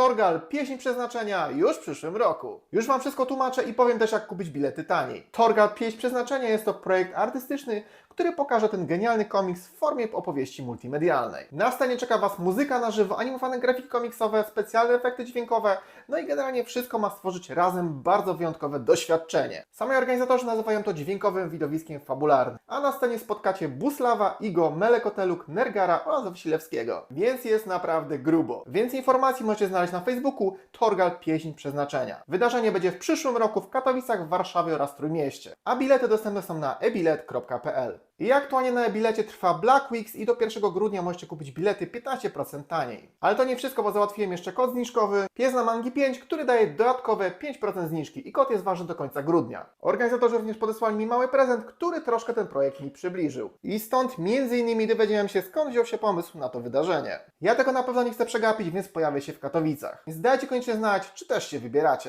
Torgal Pieśń Przeznaczenia już w przyszłym roku. Już Wam wszystko tłumaczę i powiem też jak kupić bilety taniej. Torgal Pieśń Przeznaczenia jest to projekt artystyczny, który pokaże ten genialny komiks w formie opowieści multimedialnej. Na scenie czeka Was muzyka na żywo, animowane grafiki komiksowe, specjalne efekty dźwiękowe, no i generalnie wszystko ma stworzyć razem bardzo wyjątkowe doświadczenie. Sami organizatorzy nazywają to dźwiękowym widowiskiem fabularnym, a na scenie spotkacie Buslawa, Igo, Melekoteluk, Nergara oraz Wasilewskiego. Więc jest naprawdę grubo. Więcej informacji możecie znaleźć na Facebooku Torgal Pieśń Przeznaczenia. Wydarzenie będzie w przyszłym roku w Katowicach, Warszawie oraz Trójmieście, a bilety dostępne są na ebilet.pl. I aktualnie na e-bilecie trwa Black Weeks i do 1 grudnia możecie kupić bilety 15% taniej. Ale to nie wszystko, bo załatwiłem jeszcze kod zniżkowy Pies na Mangi 5, który daje dodatkowe 5% zniżki i kod jest ważny do końca grudnia. Organizatorzy również podesłali mi mały prezent, który troszkę ten projekt mi przybliżył. I stąd między innymi dowiedziałem się skąd wziął się pomysł na to wydarzenie. Ja tego na pewno nie chcę przegapić, więc pojawię się w Katowicach. Więc dajcie koniecznie znać, czy też się wybieracie.